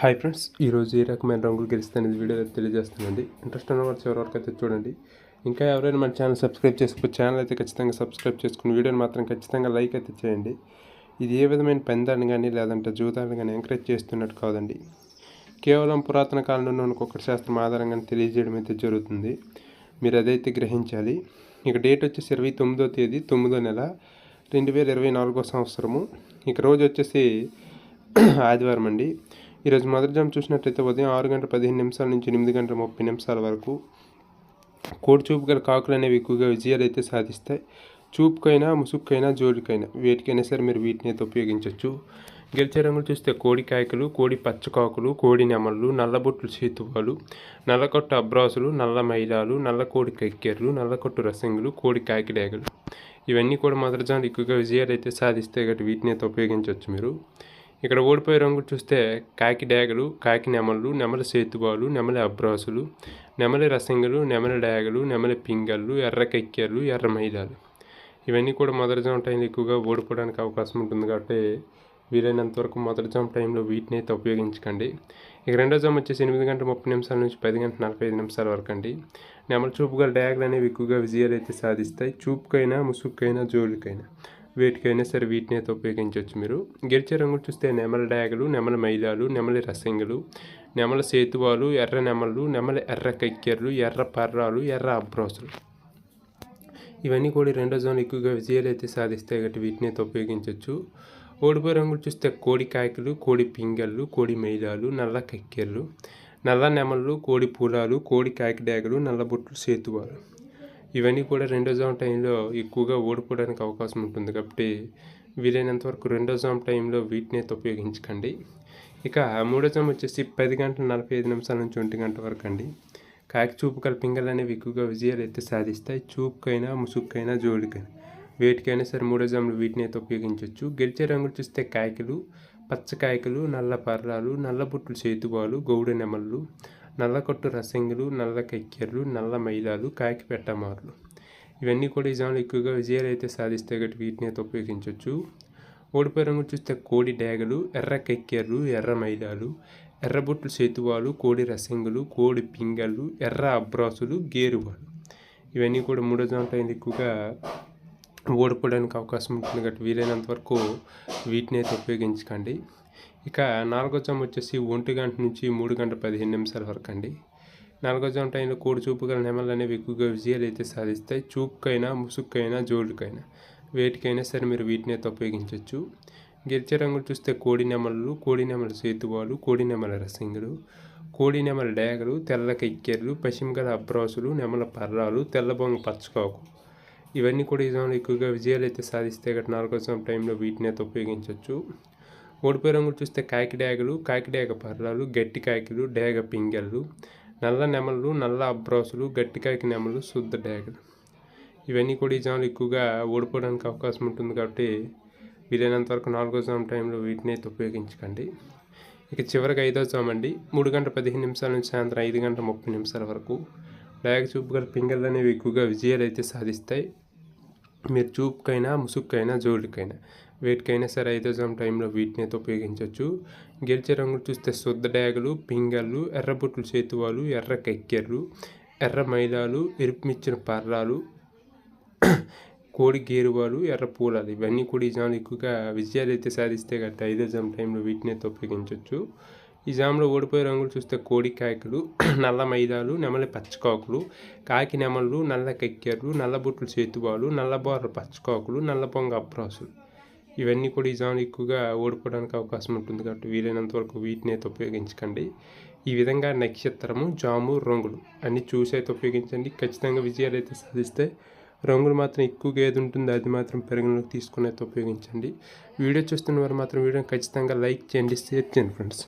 Hi friends ఈరోజు ఏ రకమైన రంగులు గెలిస్తే అనేది వీడియో తెలియజేస్తానండి ఇంట్రెస్ట్ ఉన్న వారు చివరి వరకు అయితే చూడండి. ఇంకా ఎవరైనా మన ఛానల్ సబ్స్క్రైబ్ చేసుకో ఛానల్ అయితే ఖచ్చితంగా సబ్స్క్రైబ్ చేసుకుని వీడియోని మాత్రం ఖచ్చితంగా లైక్ అయితే చేయండి. ఇది ఏ విధమైన పందాన్ని కానీ లేదంటే జూదాన్ని కానీ ఎంకరేజ్ చేస్తున్నట్టు కాదండి. కేవలం పురాతన కాలంలో ఉన్న కుక్కటి శాస్త్రం ఆధారంగా తెలియజేయడం అయితే జరుగుతుంది. మీరు అదైతే గ్రహించాలి. ఇక డేట్ వచ్చేసి ఇరవై తొమ్మిదో తేదీ తొమ్మిదో నెల రెండు వేల ఇరవై నాలుగో సంవత్సరము. ఇక రోజు వచ్చేసి ఆదివారం అండి. ఈరోజు మొదటి జామ్ చూసినట్లయితే ఉదయం ఆరు గంటల పదిహేను నిమిషాల నుంచి ఎనిమిది గంటల ముప్పై నిమిషాల వరకు కోడి చూపు గల కాకులు అనేవి ఎక్కువగా విజయాలు అయితే సాధిస్తాయి. చూపుకైనా ముసుక్కైనా జోడికైనా వేటికైనా సరే మీరు వీటిని అయితే ఉపయోగించవచ్చు గెలిచే రంగులు చూస్తే కోడి కాయకులు కోడి పచ్చకాకులు కోడి నెమళ్ళు నల్లబొట్లు చేతువాలు నల్లకొట్టు అబ్రాసులు నల్ల మైలాలు నల్ల కోడి కక్కెర్లు నల్లకొట్టు రసంగులు కోడి కాకిడేగలు ఇవన్నీ కూడా మొదటిజాములు ఎక్కువగా విజయాలు అయితే సాధిస్తే గట్టి వీటిని అయితే ఉపయోగించవచ్చు మీరు. ఇక్కడ ఓడిపోయే రంగులు చూస్తే కాకి డేగలు కాకి నెమలు నెమల సేతుబాలు నెమలి అబ్రాసులు నెమలి రసంగులు నెమలి డేగలు నెమలి పింగళ్ళు ఎర్ర కెక్కెర్లు ఎర్ర మైదాలు. ఇవన్నీ కూడా మొదటి జామ టైంలో ఎక్కువగా ఓడిపోవడానికి అవకాశం ఉంటుంది కాబట్టి వీలైనంత వరకు మొదటి జామ టైంలో వీటిని అయితే ఉపయోగించకండి. ఇక రెండో జామ వచ్చేసి ఎనిమిది గంటల ముప్పై నిమిషాల నుంచి పది గంటల నలభై ఐదు నిమిషాల వరకు అండి. నెమల చూపుగా డ్యాగులు అనేవి ఎక్కువగా విజయాలు అయితే సాధిస్తాయి. చూపుకైనా ముసుగుకైనా జోలికైనా. వేటికైనా సరే వీటిని అయితే ఉపయోగించవచ్చు మీరు. గెలిచే రంగులు చూస్తే నెమల డాగలు నెమల మైలాలు నెమలి రసంగులు నెమల సేతువాలు ఎర్ర నెమలు నెమల ఎర్ర కక్కెర్లు ఎర్ర పర్రాలు ఎర్ర అబ్రోసులు. ఇవన్నీ కూడా రెండో జోన్ ఎక్కువగా విజయాలు అయితే సాధిస్తాయి కాబట్టి వీటిని అయితే ఉపయోగించవచ్చు. ఓడిపోయే రంగులు చూస్తే కోడి కాయకులు కోడి పింగళ్ళు కోడి మైలాలు నల్ల కక్కెర్లు నల్ల నెమళ్ళు కోడి పూలాలు కోడి కాకిడాగలు నల్లబొట్లు సేతువాలు. ఇవన్నీ కూడా రెండో జామ్ టైంలో ఎక్కువగా ఓడిపోవడానికి అవకాశం ఉంటుంది కాబట్టి వీలైనంత వరకు రెండో జామ్ టైంలో వీటిని అయితే ఉపయోగించకండి. ఇక మూడో జామ్ వచ్చేసి పది గంటల నలభై ఐదు నిమిషాల నుంచి ఒంటి గంట వరకు అండి. కాకి చూపు కల పింగళ్ళు అనేవి ఎక్కువగా విజయాలు అయితే సాధిస్తాయి. చూపుకైనా ముసుగుకైనా జోడికైనా. వేటికైనా సరే మూడో జాములు వీటిని అయితే ఉపయోగించవచ్చు గెలిచే రంగులు చూస్తే కాయకులు పచ్చకాయకులు నల్ల పర్రాలు నల్ల బుట్టులు చేతుబాలు గౌడ నెమళ్ళు నల్లకొట్టు రసంగులు నల్ల కెక్కెర్లు నల్ల మైలాలు కాకి పెట్టమార్లు. ఇవన్నీ కూడా ఈ జాములు ఎక్కువగా విజయాలు అయితే సాధిస్తే గట్టి వీటిని అయితే ఉపయోగించవచ్చు ఓడిపోయే రంగు చూస్తే కోడి డేగలు ఎర్ర కెక్కెర్లు ఎర్ర మైలాలు ఎర్రబొట్లు సేతువాలు కోడి రసంగులు కోడి పింగళ్ళు ఎర్ర అబ్రాసులు గేరువాలు. ఇవన్నీ కూడా మూడో జాములు ఎక్కువగా ఓడిపోవడానికి అవకాశం ఉంటుంది కాబట్టి వీలైనంత వరకు వీటిని అయితే ఉపయోగించకండి. ఇక నాలుగో జామ్ వచ్చేసి ఒంటి గంట నుంచి మూడు గంట పదిహేను నిమిషాల వరకు అండి. నాలుగో జామ్ టైంలో కోడి చూపు గల నెమలు అనేవి ఎక్కువగా విజయాలు అయితే సాధిస్తాయి. చూపుకైనా ముసుక్కైనా జోడుకైనా వేటికైనా సరే మీరు వీటిని అయితే ఉపయోగించవచ్చు గెలిచే రంగులు చూస్తే కోడి నెమలు కోడి నెమల సేతువాలు కోడి నెమల రసింగులు కోడి నెమల డేగలు తెల్ల కిక్కెర్లు పశ్చిమ గల అబ్రాసులు నెమల పర్రాలు తెల్ల బొంగ పచ్చకాకు. ఇవన్నీ కూడా ఈ జోన్లో ఎక్కువగా విజయాలు అయితే సాధిస్తే గట్ట నాలుగో జామ్ టైంలో వీటిని అయితే ఉపయోగించవచ్చు ఓడిపోయే రంగులు చూస్తే కాకి డేగలు కాకి డేగ పర్రాలు గట్టి కాకిలు డేగ పింగళ్ళు నల్ల నెమలు నల్ల అబ్రాసులు గట్టి కాకి నెమలు శుద్ధ డేగలు ఇవన్నీ కూడా ఈ జాములు ఎక్కువగా ఓడిపోవడానికి అవకాశం ఉంటుంది కాబట్టి వీలైనంత వరకు నాలుగో జామ్ టైంలో వీటిని అయితే ఉపయోగించకండి. ఇక చివరికి ఐదో జామ్ అండి. మూడు గంటల పదిహేను నిమిషాల నుంచి సాయంత్రం ఐదు గంటల ముప్పై నిమిషాల వరకు డేగ చూపు గల పింగళ్ళు అనేవి ఎక్కువగా విజయాలు అయితే సాధిస్తాయి. మీరు చూపుకైనా ముసుక్కైనా జోలికైనా. వేటికైనా సరే ఐదో జామ్ టైంలో వీటిని అయితే ఉపయోగించవచ్చు గెలిచే రంగులు చూస్తే శుద్ధ డ్యాగులు పింగళ్ళు ఎర్రబొట్లు చేతువాలు ఎర్ర కెక్కెర్లు ఎర్ర మైలాలు ఎరుపు మిచ్చిన పర్రాలు కోడి గేరువాలు ఎర్ర పూలాలు. ఇవన్నీ కూడా ఈ జాములు ఎక్కువగా విజయాలు అయితే సాధిస్తే కాబట్టి ఐదో జామ్ టైంలో వీటిని అయితే ఉపయోగించవచ్చు ఈ జామ్లో ఓడిపోయే రంగులు చూస్తే కోడి కాయకులు నల్ల మైదాలు నెమలి పచ్చకాకులు కాకి నెమళ్ళు నల్ల కెక్కెర్లు నల్ల బుట్లు చేతువాలు నల్ల బోర్ర పచ్చకాకులు నల్ల పొంగ అప్రాసులు. ఇవన్నీ కూడా ఈ జాములు ఎక్కువగా ఓడిపోవడానికి అవకాశం ఉంటుంది కాబట్టి వీలైనంత వరకు వీటిని అయితే ఉపయోగించకండి. ఈ విధంగా నక్షత్రము జాము రంగులు అన్నీ చూసి అయితే ఉపయోగించండి. ఖచ్చితంగా విజయాలు అయితే సాధిస్తే రంగులు మాత్రం ఎక్కువగా ఏది ఉంటుందో అది మాత్రం పరిగణలోకి తీసుకుని అయితే ఉపయోగించండి. వీడియో చూస్తున్న వారు మాత్రం వీడియోని ఖచ్చితంగా లైక్ చేయండి షేర్ చేయండి ఫ్రెండ్స్.